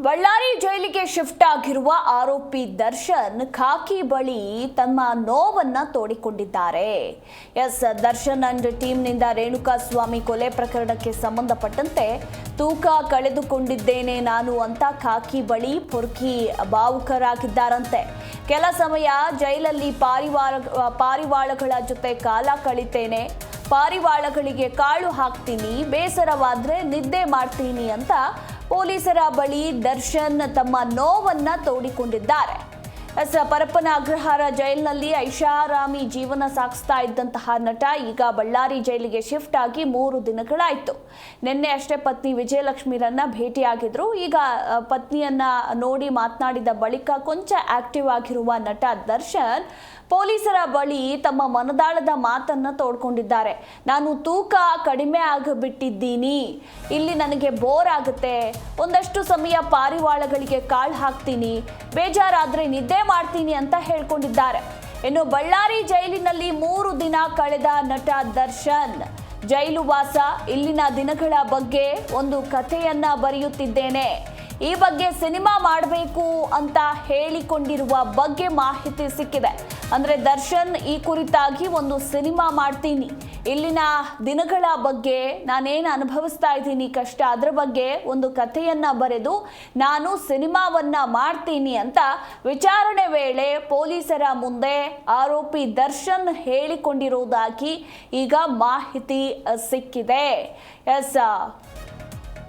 ಬಳ್ಳಾರಿ ಜೈಲಿಗೆ ಶಿಫ್ಟ್ ಆಗಿರುವ ಆರೋಪಿ ದರ್ಶನ್ ಖಾಕಿ ಬಳಿ ತಮ್ಮ ನೋವನ್ನ ತೋಡಿಕೊಂಡಿದ್ದಾರೆ. ಎಸ್, ದರ್ಶನ್ ಅಂಡ್ ಟೀಮ್ನಿಂದ ರೇಣುಕಾ ಸ್ವಾಮಿ ಕೊಲೆ ಪ್ರಕರಣಕ್ಕೆ ಸಂಬಂಧಪಟ್ಟಂತೆ ತೂಕ ಕಳೆದುಕೊಂಡಿದ್ದೇನೆ ನಾನು ಅಂತ ಖಾಕಿ ಬಳಿ ಪುರ್ಕಿ ಭಾವುಕರಾಗಿದ್ದಾರಂತೆ ಕೆಲ ಸಮಯ ಜೈಲಲ್ಲಿ ಪಾರಿವಾಳ, ಪಾರಿವಾಳಗಳ ಜೊತೆ ಕಾಲ ಕಳಿತೇನೆ. ಪಾರಿವಾಳಗಳಿಗೆ ಕಾಳು ಹಾಕ್ತೀನಿ, ಬೇಸರವಾದ್ರೆ ನಿದ್ದೆ ಮಾಡ್ತೀನಿ ಅಂತ ಪೊಲೀಸರ ಬಳಿ ದರ್ಶನ್ ತಮ್ಮ ನೋವನ್ನ ತೋಡಿಕೊಂಡಿದ್ದಾರೆ. ಎಸ್ ಪರಪ್ಪನ ಅಗ್ರಹಾರ ಜೈಲಿನಲ್ಲಿ ಐಷಾರಾಮಿ ಜೀವನ ಸಾಗಿಸ್ತಾ ಇದ್ದಂತಹ ನಟ ಈಗ ಬಳ್ಳಾರಿ ಜೈಲಿಗೆ ಶಿಫ್ಟ್ ಆಗಿ ಮೂರು ದಿನಗಳಾಯಿತು. ನಿನ್ನೆ ಅಷ್ಟೇ ಪತ್ನಿ ವಿಜಯಲಕ್ಷ್ಮಿರನ್ನ ಭೇಟಿಯಾಗಿದ್ರು. ಈಗ ಪತ್ನಿಯನ್ನ ನೋಡಿ ಮಾತನಾಡಿದ ಬಳಿಕ ಕೊಂಚ ಆಕ್ಟಿವ್ ಆಗಿರುವ ನಟ ದರ್ಶನ್ ಪೊಲೀಸರ ಬಳಿ ತಮ್ಮ ಮನದಾಳದ ಮಾತನ್ನ ತೋಡ್ಕೊಂಡಿದ್ದಾರೆ. ನಾನು ತೂಕ ಕಡಿಮೆ ಆಗಿಬಿಟ್ಟಿದ್ದೀನಿ. ಇಲ್ಲಿ ನನಗೆ ಬೋರ್ ಆಗುತ್ತೆ. ಒಂದಷ್ಟು ಸಮಯ ಪಾರಿವಾಳಗಳಿಗೆ ಕಾಳು ಹಾಕ್ತೀನಿ. ಬೇಜಾರಾದ್ರೆ ನಿದ್ದೆ ಮಾಡ್ತೀನಿ ಅಂತ ಹೇಳ್ಕೊಂಡಿದ್ದಾರೆ. ಇನ್ನು ಬಳ್ಳಾರಿ ಜೈಲಿನಲ್ಲಿ ಮೂರು ದಿನ ಕಳೆದ ನಟ ದರ್ಶನ್. ಜೈಲು ವಾಸ ಇಲ್ಲಿನ ದಿನಗಳ ಬಗ್ಗೆ ಒಂದು ಕಥೆಯನ್ನ ಬರೆಯುತ್ತಿದ್ದೇನೆ. ಈ ಬಗ್ಗೆ ಸಿನಿಮಾ ಮಾಡಬೇಕು ಅಂತ ಹೇಳಿಕೊಂಡಿರುವ ಬಗ್ಗೆ ಮಾಹಿತಿ ಸಿಕ್ಕಿದೆ. ಅಂದರೆ ದರ್ಶನ್ ಈ ಕುರಿತಾಗಿ ಒಂದು ಸಿನಿಮಾ ಮಾಡ್ತೀನಿ. ಇಲ್ಲಿನ ದಿನಗಳ ಬಗ್ಗೆ ನಾನೇನು ಅನುಭವಿಸ್ತಾ ಇದ್ದೀನಿ ಕಷ್ಟ, ಅದರ ಬಗ್ಗೆ ಒಂದು ಕಥೆಯನ್ನು ಬರೆದು ನಾನು ಸಿನಿಮಾವನ್ನು ಮಾಡ್ತೀನಿ ಅಂತ ವಿಚಾರಣೆ ವೇಳೆ ಪೊಲೀಸರ ಮುಂದೆ ಆರೋಪಿ ದರ್ಶನ್ ಹೇಳಿಕೊಂಡಿರುವುದಾಗಿ ಈಗ ಮಾಹಿತಿ ಸಿಕ್ಕಿದೆ. ಎಸ್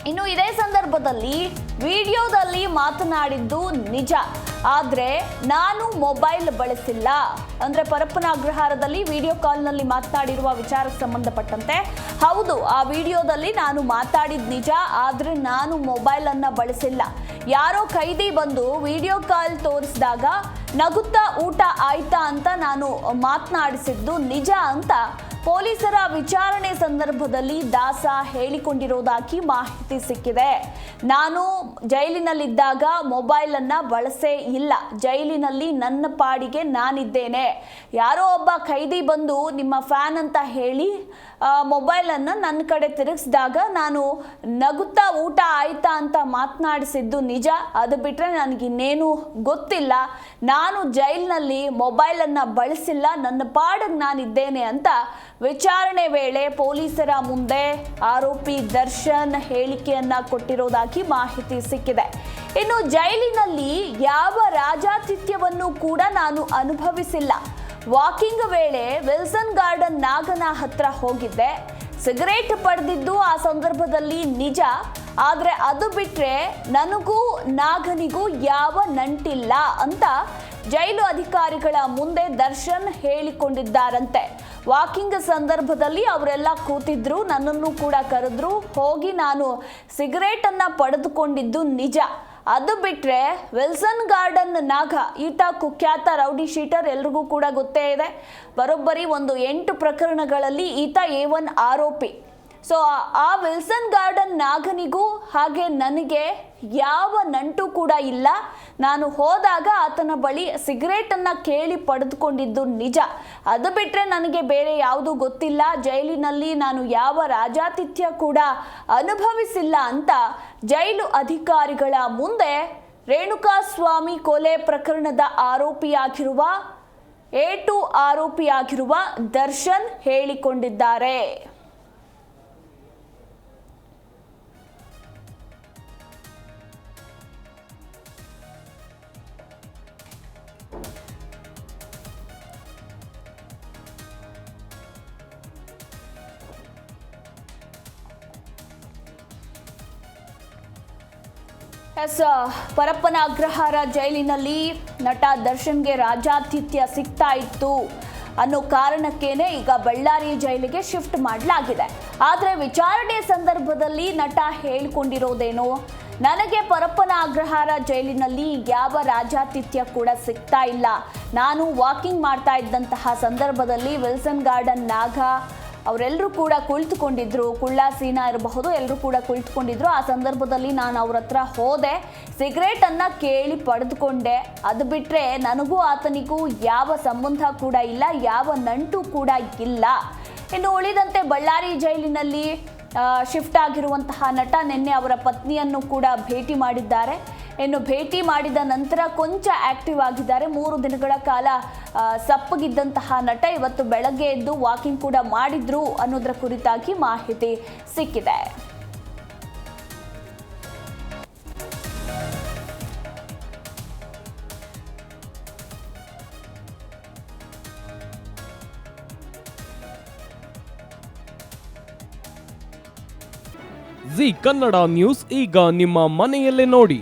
ಇನ್ನು ಇದೇ ಸಂದರ್ಭದಲ್ಲಿ ವಿಡಿಯೋದಲ್ಲಿ ಮಾತನಾಡಿದ್ದು ನಿಜ. ಆದರೆ ನಾನು ಮೊಬೈಲ್ ಬಳಸಿಲ್ಲ. ಅಂದರೆ ಪರಪ್ಪನ ಅಗ್ರಹಾರದಲ್ಲಿ ವಿಡಿಯೋ ಕಾಲ್ನಲ್ಲಿ ಮಾತನಾಡಿರುವ ವಿಚಾರಕ್ಕೆ ಸಂಬಂಧಪಟ್ಟಂತೆ. ಹೌದು, ಆ ವಿಡಿಯೋದಲ್ಲಿ ನಾನು ಮಾತಾಡಿದ ನಿಜ, ಆದರೆ ನಾನು ಮೊಬೈಲನ್ನು ಬಳಸಿಲ್ಲ. ಯಾರೋ ಕೈದಿ ಬಂದು ವಿಡಿಯೋ ಕಾಲ್ ತೋರಿಸಿದಾಗ ನಗುತ್ತಾ ಊಟ ಆಯ್ತಾ ಅಂತ ನಾನು ಮಾತನಾಡಿಸಿದ್ದು ನಿಜ ಅಂತ ಪೊಲೀಸರ ವಿಚಾರಣೆ ಸಂದರ್ಭದಲ್ಲಿ ದಾಸ ಹೇಳಿಕೊಂಡಿರೋದಾಗಿ ಮಾಹಿತಿ ಸಿಕ್ಕಿದೆ. ನಾನು ಜೈಲಿನಲ್ಲಿದ್ದಾಗ ಮೊಬೈಲ್ ಅನ್ನ ಬಳಸೇ ಇಲ್ಲ. ಜೈಲಿನಲ್ಲಿ ನನ್ನ ಪಾಡಿಗೆ ನಾನಿದ್ದೇನೆ. ಯಾರೋ ಒಬ್ಬ ಖೈದಿ ಬಂದು ನಿಮ್ಮ ಫ್ಯಾನ್ ಅಂತ ಹೇಳಿ ಮೊಬೈಲ್ ಅನ್ನ ನನ್ನ ಕಡೆ ತಿರುಗಿಸಿದಾಗ ನಾನು ನಗುತ್ತಾ ಊಟ ಆಯ್ತಾ ಅಂತ ಮಾತನಾಡಿಸಿದ್ದು ನಿಜ. ಅದು ಬಿಟ್ರೆ ನನಗಿನ್ನೇನು ಗೊತ್ತಿಲ್ಲ. ನಾನು ಜೈಲಿನಲ್ಲಿ ಮೊಬೈಲ್ ಅನ್ನ ಬಳಸಿಲ್ಲ. ನನ್ನ ಪಾಡಿಗೆ ನಾನಿದ್ದೇನೆ ಅಂತ ವಿಚಾರಣೆ ವೇಳೆ ಪೊಲೀಸರ ಮುಂದೆ ಆರೋಪಿ ದರ್ಶನ್ ಹೇಳಿಕೆಯನ್ನ ಕೊಟ್ಟಿರೋದಾಗಿ ಮಾಹಿತಿ ಸಿಕ್ಕಿದೆ. ಇನ್ನು ಜೈಲಿನಲ್ಲಿ ಯಾವ ರಾಜಾತಿಥ್ಯವನ್ನು ಕೂಡ ನಾನು ಅನುಭವಿಸಿಲ್ಲ. ವಾಕಿಂಗ್ ವೇಳೆ ವಿಲ್ಸನ್ ಗಾರ್ಡನ್ ನಾಗನ ಹತ್ರ ಹೋಗಿದ್ದೆ. ಸಿಗರೇಟ್ ಪಡೆದಿದ್ದು ಆ ಸಂದರ್ಭದಲ್ಲಿ ನಿಜ. ಆದರೆ ಅದು ಬಿಟ್ಟರೆ ನನಗೂ ನಾಗನಿಗೂ ಯಾವ ನಂಟಿಲ್ಲ ಅಂತ ಜೈಲು ಅಧಿಕಾರಿಗಳ ಮುಂದೆ ದರ್ಶನ್ ಹೇಳಿಕೊಂಡಿದ್ದಾರಂತೆ. ವಾಕಿಂಗ್ ಸಂದರ್ಭದಲ್ಲಿ ಅವರೆಲ್ಲ ಕೂತಿದ್ರು, ನನ್ನನ್ನು ಕೂಡ ಕರೆದ್ರು. ಹೋಗಿ ನಾನು ಸಿಗರೇಟ್ ಅನ್ನ ಪಡೆದುಕೊಂಡಿದ್ದು ನಿಜ. ಅದು ಬಿಟ್ರೆ ವಿಲ್ಸನ್ ಗಾರ್ಡನ್ ನಾಗ ಈತ ಕುಖ್ಯಾತ ರೌಡಿ ಶೀಟರ್ ಎಲ್ರಿಗೂ ಕೂಡ ಗೊತ್ತೇ ಇದೆ. ಬರೋಬ್ಬರಿ ಒಂದು ಎಂಟು ಪ್ರಕರಣಗಳಲ್ಲಿ ಈತ ಎ ಒನ್ ಆರೋಪಿ. ಸೊ ಆ ವಿಲ್ಸನ್ ಗಾರ್ಡನ್ ನಾಗನಿಗೂ ಹಾಗೆ ನನಗೆ ಯಾವ ನಂಟು ಕೂಡ ಇಲ್ಲ. ನಾನು ಹೋದಾಗ ಆತನ ಬಳಿ ಸಿಗರೇಟನ್ನು ಕೇಳಿ ಪಡೆದುಕೊಂಡಿದ್ದು ನಿಜ. ಅದು ಬಿಟ್ಟರೆ ನನಗೆ ಬೇರೆ ಯಾವುದೂ ಗೊತ್ತಿಲ್ಲ. ಜೈಲಿನಲ್ಲಿ ನಾನು ಯಾವ ರಾಜಾತಿಥ್ಯ ಕೂಡ ಅನುಭವಿಸಿಲ್ಲ ಅಂತ ಜೈಲು ಅಧಿಕಾರಿಗಳ ಮುಂದೆ ರೇಣುಕಾ ಸ್ವಾಮಿ ಕೊಲೆ ಪ್ರಕರಣದ ಆರೋಪಿಯಾಗಿರುವ ಎ ಟು ಆರೋಪಿಯಾಗಿರುವ ದರ್ಶನ್ ಹೇಳಿಕೊಂಡಿದ್ದಾರೆ. ಎಸ್ ಪರಪ್ಪನ ಅಗ್ರಹಾರ ಜೈಲಿನಲ್ಲಿ ನಟ ದರ್ಶನ್ಗೆ ರಾಜಾತಿಥ್ಯ ಸಿಗ್ತಾ ಇತ್ತು. ಅನ್ನೋ ಕಾರಣಕ್ಕೇನೆ ಈಗ ಬಳ್ಳಾರಿ ಜೈಲಿಗೆ ಶಿಫ್ಟ್ ಮಾಡಲಾಗಿದೆ. ಆದರೆ ವಿಚಾರಣೆ ಸಂದರ್ಭದಲ್ಲಿ ನಟ ಹೇಳ್ಕೊಂಡಿರೋದೇನು? ನನಗೆ ಪರಪ್ಪನ ಅಗ್ರಹಾರ ಜೈಲಿನಲ್ಲಿ ಯಾವ ರಾಜಾತಿಥ್ಯ ಕೂಡ ಸಿಗ್ತಾ ಇಲ್ಲ. ನಾನು ವಾಕಿಂಗ್ ಮಾಡ್ತಾ ಇದ್ದಂತಹ ಸಂದರ್ಭದಲ್ಲಿ ವಿಲ್ಸನ್ ಗಾರ್ಡನ್ ನಾಗ ಅವರೆಲ್ಲರೂ ಕೂಡ ಕುಳಿತುಕೊಂಡಿದ್ರು ಕುಳ್ಳ ಸೀನಾ ಇರಬಹುದು ಎಲ್ಲರೂ ಕೂಡ ಕುಳಿತುಕೊಂಡಿದ್ರು. ಆ ಸಂದರ್ಭದಲ್ಲಿ ನಾನು ಅವ್ರ ಹತ್ರ ಹೋದೆ, ಸಿಗರೇಟನ್ನು ಕೇಳಿ ಪಡೆದುಕೊಂಡೆ. ಅದು ಬಿಟ್ಟರೆ ನನಗೂ ಆತನಿಗೂ ಯಾವ ಸಂಬಂಧ ಕೂಡ ಇಲ್ಲ, ಯಾವ ನಂಟು ಕೂಡ ಇಲ್ಲ. ಇನ್ನು ಉಳಿದಂತೆ ಬಳ್ಳಾರಿ ಜೈಲಿನಲ್ಲಿ ಶಿಫ್ಟ್ ಆಗಿರುವಂತಹ ನಟ ನಿನ್ನೆ ಅವರ ಪತ್ನಿಯನ್ನು ಕೂಡ ಭೇಟಿ ಮಾಡಿದ್ದಾರೆ. ಇನ್ನು ಭೇಟಿ ಮಾಡಿದ ನಂತರ ಕೊಂಚ ಆಕ್ಟಿವ್ ಆಗಿದ್ದಾರೆ. ಮೂರು ದಿನಗಳ ಕಾಲ ಸಪ್ಪಗಿದ್ದಂತಹ ನಟ ಇವತ್ತು ಬೆಳಗ್ಗೆ ಎದ್ದು ವಾಕಿಂಗ್ ಕೂಡ ಮಾಡಿದ್ರು ಅನ್ನೋದರ ಕುರಿತಾಗಿ ಮಾಹಿತಿ ಸಿಕ್ಕಿದೆ. ಜಿ ಕನ್ನಡ ನ್ಯೂಸ್ ಈಗ ನಿಮ್ಮ ಮನೆಯಲ್ಲೇ ನೋಡಿ.